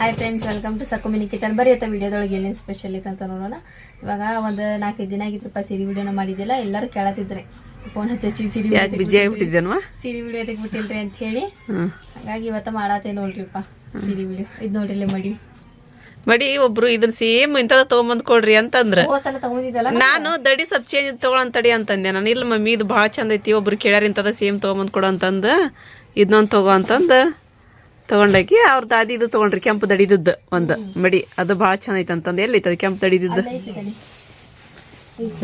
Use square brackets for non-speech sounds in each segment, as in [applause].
Hi friends welcome to ಸಕುಮಿನಿ kitchen ಬರೀ ಆಯ್ತಾ ವೀಡಿಯೋದೊಳಗೆ ಏನೇನು ಸ್ಪೆಷಲ್ ಐತೆ ಅಂತ ನೋಡೋಣ. ಇವಾಗ ಒಂದು ನಾಲ್ಕೈದು ದಿನ ಆಗಿದ್ರಪ್ಪ ಸೀರೆ ವಿಡಿಯೋನ ಮಾಡಿದ್ದಿಲ್ಲ ಎಲ್ಲರೂ ಕೇಳತ್ತಿದ್ರೆ. ಫೋನ್ ಹಚ್ಚಿ ಸೀರೆ ಯಾಕೆ ಬಿಜಿ ಆಗಿಬಿಟ್ಟಿದ್ದೇನವ ಸೀರೆ ವಿಡಿಯೋ ತೆಗ್ಬಿಟ್ಟಿಲ್ರಿ ಅಂತ ಹೇಳಿ. ಹಾಗಾಗಿ ಇವತ್ತು ಮಾಡತ್ತೆ ನೋಡ್ರಿಪ್ಪ ಸೀರೆ ವಿಡಿಯೋ. ಇದು ನೋಡ್ರಿ ಮಡಿ. ಮಡಿ ಒಬ್ರು ಇದನ್ನ ಸೇಮ್ ಇಂಥದ ತೊಗೊಂಬಂದ್ ಕೊಡ್ರಿ ಅಂತಂದ್ರ. ನಾನು ದಡಿ ಸ್ವಲ್ಪ ಚೇಂಜ್ ತಗೊಳಂತ ತಡಿ ಅಂತಂದೆ. ನಾನು ಇಲ್ಲ ಮಮ್ಮಿ ಇದು ಭಾಳ ಚಂದ ಐತಿ ಒಬ್ರು ಕೇಳ್ಯಾರ ಇಂಥದ ಸೇಮ್ ತೊಗೊಂಬಂದ್ ಕೊಡು ಅಂತಂದ. ಇದನ್ನೊಂದು ತಗೋ ಅಂತಂದು. ತಗೊಂಡಾಕಿ ಅವ್ರ ದಾದಿ ಇದು ತಗೊಂಡ್ರಿ ಕೆಂಪು ದಡಿದದ್ದು ಒಂದು. ಮಡಿ ಅದು ಭಾಳ ಚೆನ್ನೈತೆ ಅಂತಂದು. ಎಲ್ಲೈತಿ ಅದು ಕೆಂಪು ದಡಿದದ್ದು.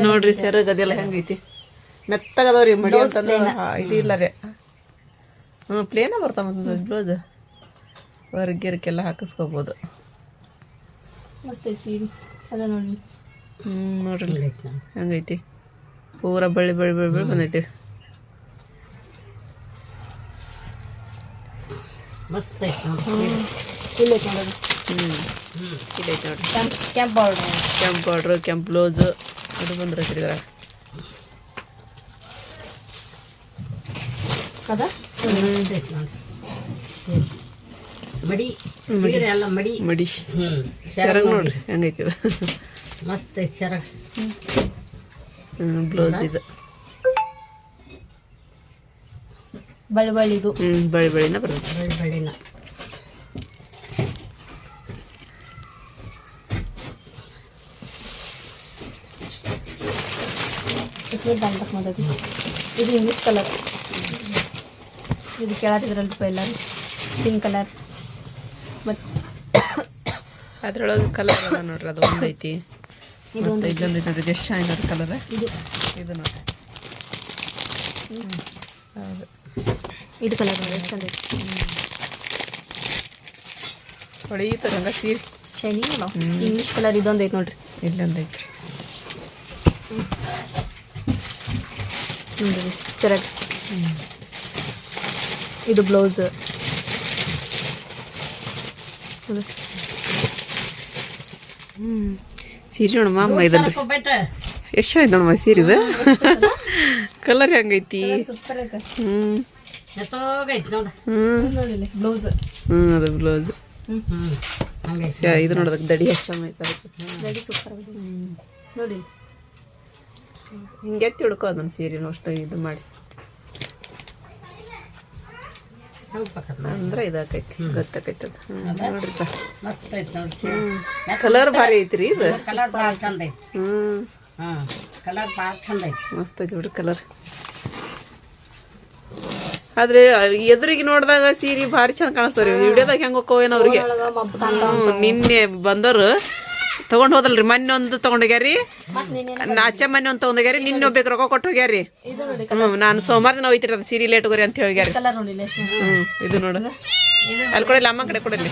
ನೋಡ್ರಿ ಸರ್ ಅದೆಲ್ಲ ಹೆಂಗೈತಿ? ಮೆತ್ತಗದವ್ರಿ ಮಡಿ ಅಂತಂದ್ರೆ ಇದು ಇಲ್ಲ ರೀ. ಹ್ಞೂ ಪ್ಲೇನ ಬರ್ತಾವ ಬ್ಲೌಸ್ ವರ್ಗಿರ್ಕೆಲ್ಲ ಹಾಕಿಸ್ಕೋಬೋದು. ಹ್ಞೂ ನೋಡ್ರಿ. ಹೆಂಗೈತಿ? ಪೂರ ಬಳ್ಳಿ ಬಳ್ಳಿ ಬಳ್ಳಿ ಬಳ್ಳಿ ಬಂದೈತಿ. ಮಸ್ತ್ ಐತೆ ನೋಡಿ ಇಲ್ಲ ಐತಿ ನೋಡೋದು ಹ್ಞೂ ಇದೈತಿ ನೋಡ್ರಿ ಕೆಂಪ್ ಕೆಂಪ್ ಬಾರ್ಡ್ರ್ ಕೆಂಪು ಬಾರ್ಡ್ರು ಕೆಂಪು ಬ್ಲೌಸು ಅದು ಬಂದ್ರೈತ್ರಿ ಇದ್ರಾಗ ಅದ ಮಸ್ತ್ ಐತೆ ನೋಡಿ ಮಡಿ ಸೀರೆ ಎಲ್ಲ ಮಡಿ ಮಡಿ ಹ್ಞೂ ಸೆರಗ್ ನೋಡ್ರಿ ಹೆಂಗೈತಿ ಇದು ಮಸ್ತ್ ಐತೆ ಸೆರಗ್ ಹ್ಞೂ ಬ್ಲೌಸ್ ಇದು ಬಳ್ಳಿ ಬಳ್ಳಿದು ಹ್ಞೂ ಬಳ್ಳಿ ಬಳ್ಳಿನ ಬರ್ತೈತಿ ಬೆಳ್ಳಿ ಬೆಳ್ಳಿನ ಹೆಸರು ಮಾಡೋದು. ಇದು ಇಂಗ್ಲೀಷ್ ಕಲರ್ ಇದು ಕೇಳತ್ತಿದ್ರಲ್ಪ ಎಲ್ಲರೂ. ಪಿಂಕ್ ಕಲರ್ ಮತ್ತು ಅದ್ರೊಳಗೆ ಕಲರ್ ಅದ ನೋಡ್ರಿ ಅದು ಒಂದೈತಿ. ಇದು ಮತ್ತೆ ಇದೊಂದು ಐತಿ ನೋಡ್ರಿ ಎಷ್ಟು ಚೆನ್ನಾಗಿ ಕಲರ್ ಇದು. ಇದು ನೋಡ್ರಿ. ಹೌದು. ಇದು ಕಲರ್ ನೋಡಿ ಎಷ್ಟು ಚಂದ ಐತಿ ಹಂಗ ಸೀರೆ. ಶೈನಿಂಗ್ ಅಲ್ಲ ಇಂಗ್ಲೀಷ್ ಕಲರ್ ಇದೊಂದು ಐತಿ ನೋಡ್ರಿ. ಇಲ್ಲೊಂದೈತಿ. ನೋಡಿರಿ ಸೆರಗ್. ಇದು ಬ್ಲೌಸ್ ಸೀರೆ ನೋಡಮ್ಮ ಅಮ್ಮ ಇದನ್ರಿ. ಎಷ್ಟು ಆಯ್ತು ನೋಡಮ್ಮ ಸೀರೆ ಇದು. ಕಲರ್ ಹೆಂಗೈತಿ? ನೋಡಿಲ್ಲ ಬ್ಲೌಸ್ ಹ್ಞೂ ಅದು ಬ್ಲೌಸ್ ಇದು ನೋಡೋದಕ್ಕೆ ದಡಿ ಅದಕ್ಕೆ. ಸೂಪರ್ ನೋಡಿ. ಹಿಂಗೆ ತಿಳ್ಕೊ ಅದನ್ನ ಸೀರೆನ ಅಷ್ಟು ಇದು ಮಾಡಿ. ಅಂದ್ರೆ ಇದಾಕೈತಿ ಗೊತ್ತಾಕೈತಿ ಅದು. ನೋಡ್ರಿಪ್ಪ ಸೀರೆ ಕಲರ್ ಭಾರಿ ಐತ್ರಿ ಇದು. ಕಲರ್ ಹ್ಞೂ ಕಲರ್ ಭಾಳ ಚಂದ ಐತೆ. ಮಸ್ತ್ ಐತಿ ಬಿಡ್ರಿ ಕಲರ್. ಆದ್ರೆ ಎದುರಿಗೆ ನೋಡಿದಾಗ ಸೀರೆ ಭಾರಿ ಚಂದ ಕಾಣಿಸ್ತಾವ್ರಿ ವಿಡಿಯೋದಾಗ ಹೆಂಗ ಹೋಕ್ಕವೇನೋ ಅವ್ರಿಗೆ. ಹ್ಞೂ ನಿನ್ನೆ ಬಂದವರು ತಗೊಂಡ್ ಹೋದಲ್ರಿ. ಮೊನ್ನೆ ಒಂದು ತಗೊಂಡೋಗ್ಯಾರಿ ನಾಚೆ ಮೊನ್ನೆ ಒಂದು ತಗೊಂಡೋಗ್ಯಾರಿ ನಿನ್ನೆ ಒಬ್ಬಕ್ಕೆ ರೊಕ್ಕ ಕೊಟ್ಟು ಹೋಗ್ಯಾರಿ. ಹ್ಞೂ ನಾನು ಸೋಮವಾರ ದಿನ ಹೋಯ್ತಿರ ಅದು ಸೀರೆ ಲೇಟ್ ಹೋಗ್ರಿ ಅಂತ ಎಷ್ಟು ಹ್ಞೂ ಇದು ನೋಡು. ಅಲ್ಲಿ ಕೊಡಲಿ ಅಮ್ಮ ಕಡೆ ಕೊಡಲಿ.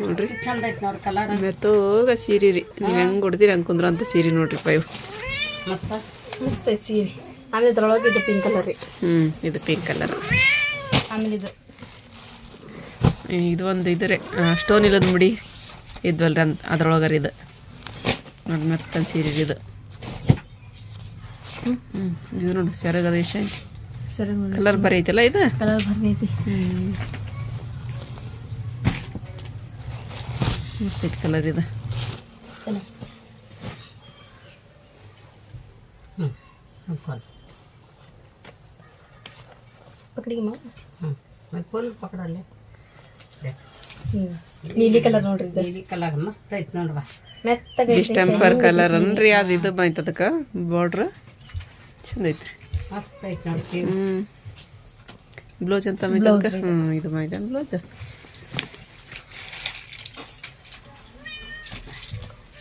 ನೋಡ್ರಿ. ಚಂದ ಐತೆ ನೋಡಿ ಕಲರ್ ಮೆತ್ತೋಗ ಸೀರೆ ರೀ. ನೀವು ಹೆಂಗೆ ಕೊಡ್ತೀರಿ ಹಂಗೆ ಕುಂದ್ರ ಅಂತ ಸೀರೆ ನೋಡ್ರಿ ಪೈವ್ ಮತ್ತು? ಮತ್ತೆ ಸೀರೆ. ಆಮೇಲೆ ಇದ್ರೊಳಗೆ ಇದು ಪಿಂಕ್ ಕಲರ್ ರೀ. ಹ್ಞೂ ಇದು ಪಿಂಕ್ ಕಲರ್ ಆಮೇಲೆ ಇದು. ಇದು ಒಂದು ಇದು ರೀ. ಸ್ಟೋನ್ ಇಲ್ಲದ ಮುಡಿ. ಇದ್ವಲ್ರಿ ಅಂತ ಅದ್ರೊಳಗರ ಇದು. ನೋಡಿ ಮತ್ತೆ ಸೀರೆ ರೀ ಇದು. ಹ್ಞೂ ಇದು ನೋಡಿ ಸೆರಗ್ ಅದು ಎಷ್ಟು ಕಲರ್ ಬರೀ ಐತಲ್ಲ ಇದು? ಕಲರ್ ಬರೀತಿ. ಐತಿ ಮಸ್ತ್ ಐತೆ ಕಲರ್ ಇದು. ಹ್ಞೂ ಪಕಡಿಗೆ ಮಾ ಹ್ಞೂ ಫುಲ್ ಪಕಡಲ್ಲಿ. ನೀಲಿ ಕಲರ್ ನೋಡ್ರಿ ಇದು. ನೀಲಿ ಕಲರ್ ಮಸ್ತ್ ಐತೆ ನೋಡ್ವಾ. ಮೆತ್ತಗೆ ಡಿಸ್ಟೆಂಪರ್ ಕಲರ್ ಅನ್ರಿ ಅದು ಇದು ಬಂತು ಅದಕ್ಕೆ ಬಾರ್ಡ್ರ್ ಚಂದ ಐತ್ರಿ. ಮಸ್ತ್ ಐತೆ ಹ್ಞೂ ಬ್ಲೌಸ್ ಅಂತ ಮೈತದಕ್ಕೆ ಹ್ಞೂ ಇದು. ಮೈದ ಬ್ಲೌಸ್.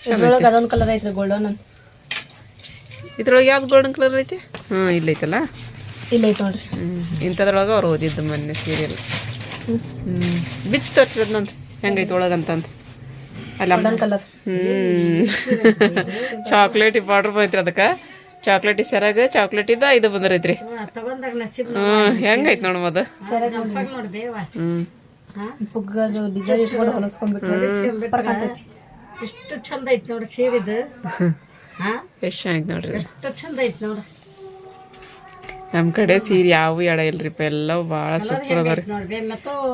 ಇದ್ರೊಳಗೆ ಅದೊಂದು ಕಲರ್ ಐತ್ರಿ ಗೋಲ್ಡನ್ ಅಂತ. ಇದ್ರೊಳಗೆ ಯಾವ್ದು ಗೋಲ್ಡನ್ ಕಲರ್ ಐತಿ? ಹ್ಞೂ ಇಲ್ಲೈತಲ್ಲ ಇಲ್ಲ ಐತೆ ನೋಡ್ರಿ. ಹ್ಞೂ ಇಂಥದ್ರೊಳಗೆ ಅವ್ರು ಓದಿದ್ದು ಮೊನ್ನೆ ಸೀರಿಯಲ್ ಹ್ಞೂ ಬಿಚ್ ಹೆಂಗೈತೆ ಒಳಗಂತಂದು ಅಲ್ಲ ಗೋಲ್ಡನ್ ಕಲರ್ ಹ್ಞೂ ಚಾಕ್ಲೇಟಿ ಬಾರ್ಡ್ರ್ ಬಂದೈತ್ರಿ ಅದಕ್ಕೆ. ಚಾಕ್ಲೇಟಿ ಸೆರಗ ಚಾಕ್ಲೇಟಿದ ಇದು ಬಂದ್ರೈತ್ರಿ. ಹೆಂಗೈತ್ ಹ್ಞೂ ಹೆಂಗೈತೆ ನೋಡಮ್ಮ ಅದು ನೋಡಿ ಬೇವ ಹ್ಞೂ ಹಾಂ ಪುಗ್ಗದು ಡಿಸೈನ್ ಇಟ್ಕೊಂಡು ಕಾಣ್ತೈತಿ ಎಷ್ಟು ಚಂದ ಐತೆ ನೋಡಿ ಸೀರಿದು. [laughs] ಹಾಂ? ಎಷ್ಟು ಐತೆ ನೋಡ್ರಿ. ಎಷ್ಟು ಚಂದ ಐತೆ ನೋಡ್ರಿ ನಮ್ಮ ಕಡೆ ಸೀರೆ ಯಾವ ಎಡ ಇಲ್ರಿಪ್ಪ ಎಲ್ಲ ಭಾಳ ಸೂಪರ್ ಅದಾವ್ರಿ. ನೋಡ್ರಿ ಮೆತ್ತೋಗ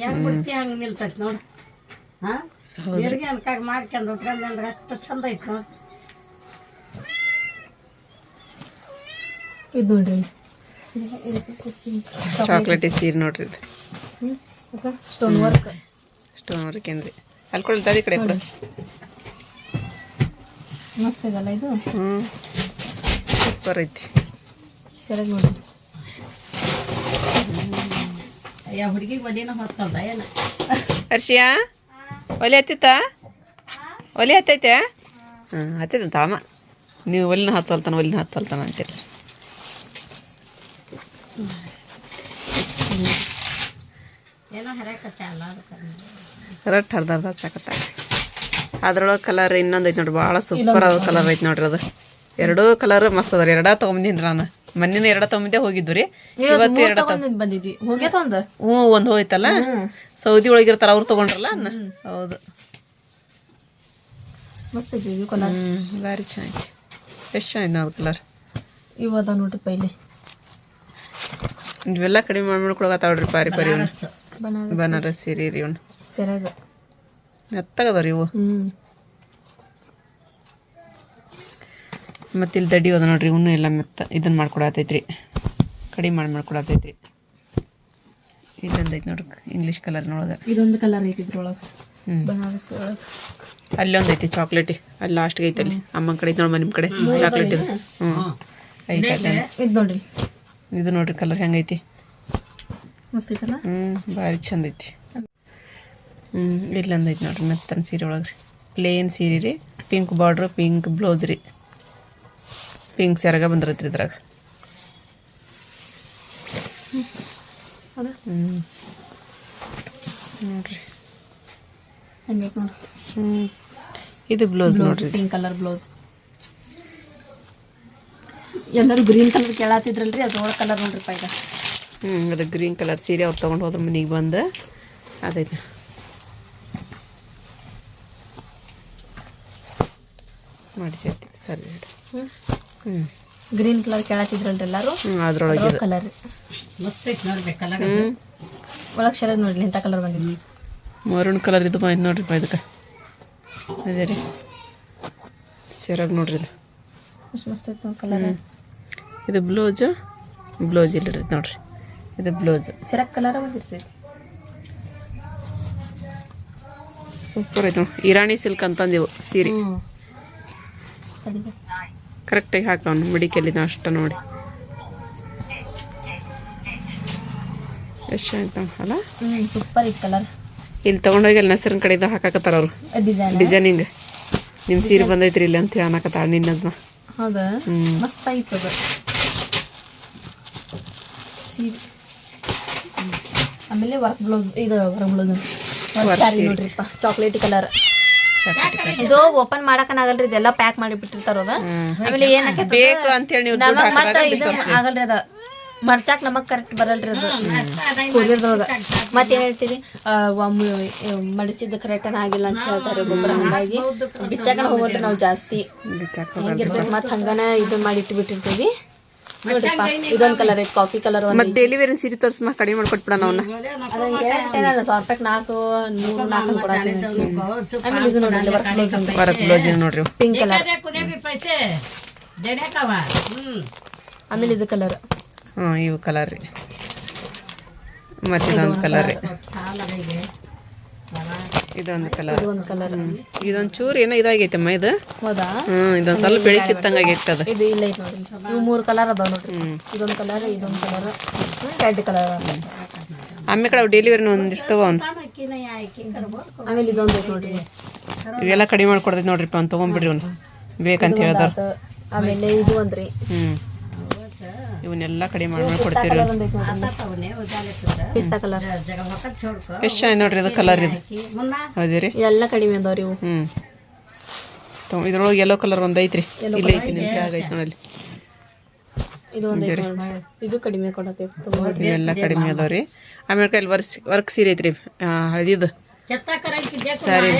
ಹೆಂಗ್ ಬಿಡ್ತಿ ಹಂಗ್ ನಿಲ್ತೈತಿ ನೋಡು. ಹಾ? ನೀರಿಗೆ ಅನ್ಕಾಗ ಮಾಡ್ಕೊಂಡು ಉಟ್ಕೊಂಡ್ ಅಂದ್ರೆ ಅಷ್ಟು ಚಂದ ಐತಿ ನೋಡಿ. ಇದು ನೋಡ್ರಿ. ಚಾಕ್ಲೇಟಿ ಸೀರೆ ನೋಡ್ರಿ ಇದು. ಸ್ಟೋನ್ ವರ್ಕ್ ಸ್ಟೋನ್ ವರ್ಕೇನ್ರಿ ಅಲ್ಲಿ ಕೊಡ್ತಾರೆ ಈ ಕಡೆ ಕೂಡ. ಮಸ್ತ್ ಇದಲ್ಲ ಇದು? ಹ್ಞೂ ಸೂಪರ್ ಐತಿ. ಸರಿಯಾಗಿ ನೋಡಿ. ಅಯ್ಯ ಹುಡುಗಿಗೆ ಒಲಿನ ಹೊತ್ತಲ್ಲ ಏನು? ಹರ್ಷಿಯಾ ಒಲೆ ಹತ್ತಿತ್ತ? ಒಲೆ ಹತ್ತೈತೆ? ಹಾಂ ಹತ್ತೈತೆ ತಾಮ ನೀವು ಒಲಿನ ಹತ್ತಲ್ತಾನ ಒಲಿನ ಹತ್ತಲ್ತಾನ ಅಂತೇಳಿ ಏನೋ ಹರಕತ್ತೆ ಅಲ್ಲ ಅದಕ್ಕೆ. ರಟ್ ಅರ್ಧ ಅರ್ಧ ಹಚ್ಚಾಕತ್ತ ಅದ್ರೊಳಗೆ ಕಲರ್ ಇನ್ನೊಂದು ಐತೆ ನೋಡ್ರಿ ಭಾಳ ಸೂಪರ್ ಆದ ಕಲರ್ ಐತಿ ನೋಡ್ರಿ ಅದು. ಎರಡೂ ಕಲರ್ ಮಸ್ತ್ ಅದ ರೀ ಎರಡ ತೊಗೊಂಬಂದಿನಿ ನಾನು. ಮೊನ್ನೆ ಎರಡ ತೊಗೊಂಬಂದೆ ಹೋಗಿದ್ದು ರೀ ಇವತ್ತು ಎರಡ ಬಂದಿದ್ವಿ ಹ್ಞೂ ಒಂದು ಹೋಯ್ತಲ್ಲ? ಸೌದಿ ಒಳಗಿರ್ತಾರ ಅವ್ರು ತಗೊಂಡ್ರಲ್ಲ ಅನ್ನ ಹೌದು. ಹ್ಞೂ ಭಾರಿ ಚೆನ್ನಾಗಿ ಎಷ್ಟು ಚೆನ್ನಾಗಿ ನಾವು ಕಲರ್ ಇವಾಗ ನೋಡ್ರಿ ಪೈಲೆ. ಇವೆಲ್ಲ ಕಡಿಮೆ ಮಾಡಿ ಮಾಡ್ಕೊಳಕತ್ತಾವ್ರಿ ಪಾರಿ ಪರಿ ಬನಾರಸ್ ಸೀರೆ ರೀ ಇವ್ನು. ಸೆರಗ. ಮೆತ್ತಗದವ್ರಿ ಇವು? ಹ್ಞೂ ಮತ್ತೆ ಇಲ್ಲಿ ದಡ್ಡಿ ಅದ ನೋಡ್ರಿ ಇವನ್ನೂ ಎಲ್ಲ ಮೆತ್ತ. ಇದನ್ನ ಮಾಡ್ಕೊಡತೈತ್ರಿ. ಕಡಿಮೆ ಮಾಡಿ ಮಾಡ್ಕೊಡತೈತ್ರಿ. ಇದೊಂದು ಐತೆ ನೋಡ್ರಿ ಇಂಗ್ಲೀಷ್ ಕಲರ್ನೊಳಗೆ ಇದೊಂದು ಕಲರ್ ಐತಿ ಇದ್ರೊಳಗೆ. ಬನಾರಸ್ ಒಳಗೆ. ಅಲ್ಲೊಂದು ಐತಿ ಚಾಕ್ಲೇಟಿ ಅಲ್ಲಿ ಲಾಸ್ಟ್ಗೆ ಐತಿ ಅಲ್ಲಿ. ಅಮ್ಮನ ಕಡೆ ಐತೆ ನೋಡಿ ನಿಮ್ಮ ಕಡೆ. ಚಾಕ್ಲೇಟ್ ಇದು. ಹ್ಞೂ ಐತಿ ಇದು ನೋಡ್ರಿ. ಇದು ನೋಡ್ರಿ ಕಲರ್ ಹೆಂಗೈತಿ? ಮಸ್ತ್ ಐತಲ್ಲ? ಹ್ಞೂ ಭಾರಿ ಚಂದ ಐತಿ. ಹ್ಞೂ ಇಲ್ಲೊಂದು ನೋಡಿರಿ ಮೆತ್ತನ ಸೀರೆ ಒಳಗೆ ರೀ. ಪ್ಲೇನ್ ಸೀರೆ ರೀ ಪಿಂಕ್ ಬಾರ್ಡ್ರು ಪಿಂಕ್ ಬ್ಲೌಸ್ ರೀ. ಪಿಂಕ್ ಸೆರಗ ಬಂದಿರತ್ರಿ ಇದ್ರಾಗ. ಹೌದಾ ಹ್ಞೂ ನೋಡ್ರಿ. ಹ್ಞೂ ಇದು ಬ್ಲೌಸ್ ನೋಡ್ರಿ. ಪಿಂಕ್ ಕಲರ್ ಬ್ಲೌಸ್ ಎಲ್ಲರೂ ಗ್ರೀನ್ ಕಲರ್ ಕೇಳತ್ತಿದ್ರಲ್ರಿ ಅದ್ರೊಳಗೆ ಕಲರ್ ನೋಡ್ರಿ ಪೈದ ಹ್ಞೂ ಅದು ಗ್ರೀನ್ ಕಲರ್ ಸೀರೆ ಅವ್ರು ತೊಗೊಂಡು ಹೋದ್ರೆ ಮನೆಗೆ ಬಂದು ಅದೈತೆ ಮಾಡಿಸಿರ್ತೀವಿ ಸರಿ ಹ್ಞೂ ಹ್ಞೂ ಗ್ರೀನ್ ಕಲರ್ ಕೇಳತ್ತಿದ್ರಲ್ರಿ ಎಲ್ಲರೂ? ಹ್ಞೂ ಅದ್ರೊಳಗೆ ಕಲರ್ ಒಳಗೆ ಶರದ್ ನೋಡ್ರಿ ಇಂಥ ಕಲರ್ ಬಂದಿದ್ವಿ ಮರೂನ್ ಕಲರ್ ಇದು ಬಂದು ನೋಡ್ರಿ ಇದಕ್ಕೆ. ಅದೇ ರೀ. ಸೆರಾಗಿ ನೋಡ್ರಿ ಇದು. ಎಷ್ಟು ಮಸ್ತ್ ಐತೆ ಕಲರ್ ಇದು ಬ್ಲೌಸು ಬ್ಲೌಸ್ ಇಲ್ಲಿರಿ ನೋಡ್ರಿ. ಇದು ಬ್ಲೌಸು. ಸೆರಕ್ ಕಲರ್ ಬಂದಿರ್ತೈತಿ. ಸೂಪರ್ ಐತೆ ನೋಡಿ. ಇರಾಣಿ ಸಿಲ್ಕ್ ಅಂತಂದಿವು ಸೀರೆ. ಕರೆಕ್ಟಾಗಿ ಹಾಕವ್ನು ಮಿಡಿಕೆಲ್ಲಿ ಅಷ್ಟ ನೋಡಿ. ಎಷ್ಟು ಆಯ್ತು ಅಲ್ಲ? ಸೂಪರ್ ಕಲರ್ ಇಲ್ಲಿ ತೊಗೊಂಡೋಗಿ ಅಲ್ಲಿ ನೆಸರಿನ ಕಡೆಯಿಂದ ಹಾಕಾಕತ್ತಾರ ಅವರು. ಡಿಸೈನ್ ಡಿಸೈನಿಂಗ್ ನಿಮ್ಮ ಸೀರೆ ಬಂದೈತ್ರಿ ಇಲ್ಲಿ ಅಂತ ಅನ್ನಕತ್ತಾಳ ನಿನ್ನ ಹೌದಾ? ಮಸ್ತ್ ಅದು. ಸೀರೆ. ಆಮೇಲೆ ವರ್ಕ್ ಬ್ಲೌಸ್ ಇದು ವರ್ಕ್ ಬ್ಲೌಸ್ ನೋಡ್ರಿಪ್ಪ ಚಾಕ್ಲೇಟ್ ಕಲರ್ ಇದು ಓಪನ್ ಮಾಡಕನಾಗಲ್ರಿ ಇದೆಲ್ಲ ಪ್ಯಾಕ್ ಮಾಡಿ ಬಿಟ್ಟಿರ್ತಾರ ಆಮೇಲೆ ಏನಾಕೈತಿ ಬೇಕು ಅಂತೇಳಿ ನೀವು ದುಡ್ಡು ನಮಗ್ ಮತ್ತ ಹಾಕಿದಾಗ ಇದು ಆಗಲ್ರಿ ಅದ. ಮರ್ಚಾಕ್ ನಮಗ್ ಕರೆಕ್ಟ್ ಬರಲ್ರಿ ಅದು. ಮತ್ತೆ ಏನ್ ಹೇಳ್ತೀರಿ? ಆ, ಒಮ್ಮೆ ಮಡಚಿದ ಕರೆಕ್ಟ್ ಆಗಿಲ್ಲ ಅಂತ ಹೇಳ್ತಾರೆ ಗೊಬ್ಬರ. ಹಂಗಾಗಿ ಬಿಚ್ಚಾಕನ ಹೋಗಲ್ರಿ ನಾವು ಜಾಸ್ತಿ. ಹೆಂಗಿರ್ತೈತಿ ಮತ್ ಹಂಗನ ಇದು ಮಾಡಿ ಇಟ್ಟು ಬಿಟ್ಟಿರ್ತೀವಿ ನೋಡ್ರಿಪ್ಪ ಇದೊಂದು ಕಲರ್ ಐತಿ ಕಾಫಿ ಕಲರ್ ಮತ್ತೆ ಡೈಲಿ ಸೀರೆ ತೋರಿಸ್ಮ ಕಡಿಮೆ ಮಾಡ್ಕೊಟ್ಬಿಡೋಣ ಅವನ್ನ ಹೇಳ್ತೇನಲ್ಲ ಸಾವಿರ ರೂಪಾಯಿ ನಾಲ್ಕು ನೂರು ನಾಲ್ಕು ಕೊಡತ್ತೀನಿ ಆಮೇಲೆ ಇದು ನೋಡ್ರಿ. ವರ್ಕ್ ಬ್ಲೌಸ್ ಅಂತ ವರ್ಕ್ ಬ್ಲೌಸ್ ನೋಡ್ರಿ ಪಿಂಕ್ ಕಲರ್ ಆಮೇಲೆ ಇದು ಕಲರ್ ಹಾಂ ಇವು ಕಲರ್ ರೀ. ಮತ್ತೆ ಇದೊಂದು ಕಲರ್ ರೀ. ಇದೊಂದು ಕಲರ್ ಇದೊಂದು ಕಲರ್ ಇದೊಂದು ಚೂರು ಏನೋ ಇದಾಗೈತಮ್ಮ ಇದು? ಹೌದಾ? ಹ್ಞೂ ಇದೊಂದು ಸ್ವಲ್ಪ ಬೆಳಕಿತ್ತಂಗೆ ಆಗೈತೆ ಅದು ಇದು ಇಲ್ಲ ಐತಿ ನೋಡ್ರಿ. ಇವು ಮೂರು ಕಲರ್ ಅದಾವ ನೋಡ್ರಿ. ಇದೊಂದು ಕಲರ್ ಇದೊಂದು ಕಲರ್ ರೆಡ್ ಕಲರ್ ಆಮೇಲೆ ಕಡೆ ಅವು ಡೈಲಿ ವೇರಿನ ಒಂದು ಇರ್ತವ ಅವ್ನು. ಆಮೇಲೆ ಇದೊಂದು ಐತಿ ನೋಡ್ರಿ. ಇವೆಲ್ಲ ಕಡಿಮೆ ಮಾಡ್ಕೊಡ್ತೈತಿ ನೋಡ್ರಿ ಅವ್ನು ತೊಗೊಂಬಿಡ್ರಿ ಅವ್ನು. ಬೇಕಂತ ಹೇಳಿದ್ರು ಆಮೇಲೆ ಇದು ಒಂದ್ರಿ. ಹ್ಞೂ ಇವನ್ನೆಲ್ಲ ಕಡಿಮೆ ಮಾಡ್ಬಿಟ್ಟು ಉದಾಲಿರ್ತದ ಪಿಸ್ತಾ ಕಲರ್. ಎಷ್ಟು ಚೆನ್ನಾಗಿ ನೋಡ್ರಿ ಅದು ಕಲರ್ ಇದು? ಮುನ್ನ ಹೌದೇ ರೀ. ಎಲ್ಲ ಕಡಿಮೆ ಅದಾವ್ರಿ ಇವು. ಹ್ಞೂ ತೊ ಇದ್ರೊಳಗೆ ಯೆಲ್ಲೋ ಕಲರ್ ಒಂದು ಐತ್ರಿ. ಇಲ್ಲಿ ಐತಿ ಐತಿ ನೋಡಲ್ಲಿ. ಇದು ಒಂದು ಇದು ಕಡಿಮೆ ಕೊಡತೈತಿ. ಇವೆಲ್ಲ ಕಡಿಮೆ ಅದಾವ ರೀ. ಆಮೇಲೆ ಕೈಲಿ ವರ್ಕ್ ವರ್ಕ್ ಸೀರೆ ಐತ್ರಿ ಹಳದಿದ್. ಸ್ಯಾರಿ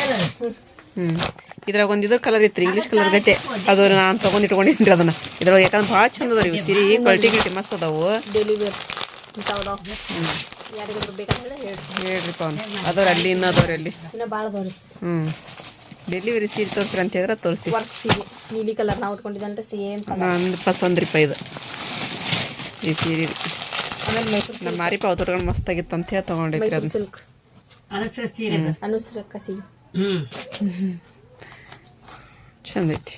ಹ್ಞೂ ಇದ್ರಾಗ ಒಂದು ಇದ್ರ ಕಲರ್ ಇತ್ತು ಇಂಗ್ಲೀಷ್ ಕಲರ್ ಗತೆ ಅದು ನಾನು ತೊಗೊಂಡು ಇಟ್ಕೊಂಡಿದ್ದೀನಿ ಅದನ್ನ. ಇದ್ರೊಳಗೆ ಯಾಕಂದ್ರೆ ಭಾಳ ಚಂದ ಅದಾವ ಇವು. ಸೀರೆ ಕ್ವಾಲಿಟಿ ಗಿಲ್ಟಿ ಮಸ್ತ್ ಅದಾವು. ಹೇಳ್ರಿಪ್ಪ ಅವ್ನು ಅದವ್ರು ಅಲ್ಲಿ ಇನ್ನೂ ಅದವ್ರು ಅಲ್ಲಿ ಹ್ಞೂ ಡೆಲಿವರಿ ಸೀರೆ ತೋರಿಸ್ರಿ ಅಂತ ಹೇಳಿದ್ರೆ ತೋರಿಸ್ತೀವಿ. ವರ್ಕ್ ಸೀರೆ. ನೀಲಿ ಕಲರ್ ನಾವು ಉಟ್ಕೊಂಡಿದ್ದಂದ್ರೆ ಸೇಮ್ ಕಲರ್ ನಾನು ಪಸಂದ್ ರೀಪ ಇದು. ಈ ಸೀರೆ. ನಮ್ಮ ಮಾರಿಪ ಅವತುರ್ಗಳು ಮಸ್ತ್ ಆಗಿತ್ತು ಅಂತ ಹೇಳಿ ತಗೊಂಡಿದ್ರಿ ಅದು ಸಿಲ್ಕ್ ಅದಕ್ಕೆ ಸೀರೆ ಅನುಸರಕ್ಕ ಸೀರೆ. ಚಂದ ಐತಿ.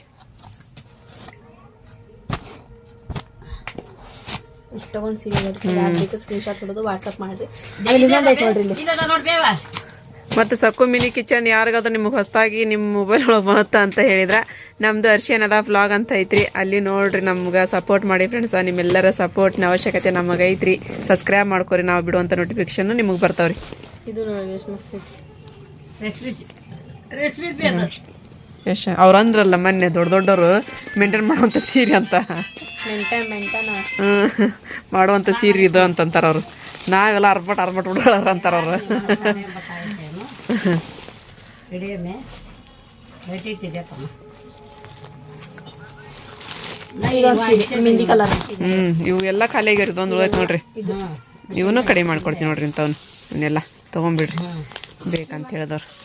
ಇಷ್ಟೊಂದು ಸೀರೆ ಸ್ಕ್ರೀನ್ ಶಾಟ್ ಹೊಡೋದು ವಾಟ್ಸಪ್ ಮಾಡಿರಿ ಮತ್ತು ಸಕ್ಕು ಮಿನಿ ಕಿಚನ್ ಯಾರಿಗಾದ್ರೂ ನಿಮ್ಗೆ ಹೊಸದಾಗಿ ನಿಮ್ಮ ಮೊಬೈಲ್ ಒಳಗೆ ಬಂತ ಅಂತ ಹೇಳಿದ್ರೆ ನಮ್ಮದು ಅರ್ಶಿಯನದ ಫ್ಲಾಗ್ ಅಂತ ಐತ್ರಿ. ಅಲ್ಲಿ ನೋಡ್ರಿ ನಮ್ಗೆ ಸಪೋರ್ಟ್ ಮಾಡಿ ಫ್ರೆಂಡ್ಸ ನಿಮ್ಮೆಲ್ಲರ ಸಪೋರ್ಟ್ನ ಅವಶ್ಯಕತೆ ನಮಗೆ ಐತ್ರಿ. ಸಬ್ಸ್ಕ್ರೈಬ್ ಮಾಡ್ಕೊರಿ ನಾವು ಬಿಡುವಂಥ ನೋಟಿಫಿಕೇಶನ್ ನಿಮಗೆ ಬರ್ತಾವ್ರಿ. ಇದು ನೋಡಿ ಎಷ್ಟು ಮಸ್ತ್ ಐತಿ. ಎಷ್ಟು ಅವ್ರು ಅಂದ್ರಲ್ಲ ಮೊನ್ನೆ ದೊಡ್ಡ ದೊಡ್ಡವರು ಮೇಂಟೈನ್ ಮಾಡುವಂಥ ಸೀರೆ ಅಂತ. ಹ್ಞೂ. ಮಾಡುವಂಥ ಸೀರೆ ಇದು ಅಂತಂತಾರೆ ಅವರು. ನಾವೆಲ್ಲ ಅರ್ಬಟ್ ಅರ್ಬಟ್ ಹುಡುಗಳರ ಅಂತಾರೆ ಅವ್ರು. ಹ್ಮ್ ಹ್ಞೂ ಇವು ಎಲ್ಲ ಖಾಲಿ ಆಗ್ಯಾರ ಇದೊಂದು ಉಳಿತು ನೋಡ್ರಿ. ಇವನು ಕಡಿಮೆ ಮಾಡ್ಕೊಡ್ತೀನಿ ನೋಡ್ರಿ ಇಂಥವ್ನು ಇವನ್ನೆಲ್ಲ ತೊಗೊಂಬಿಡ್ರಿ. ಬೇಕಂತ ಹೇಳಿದವ್ರು.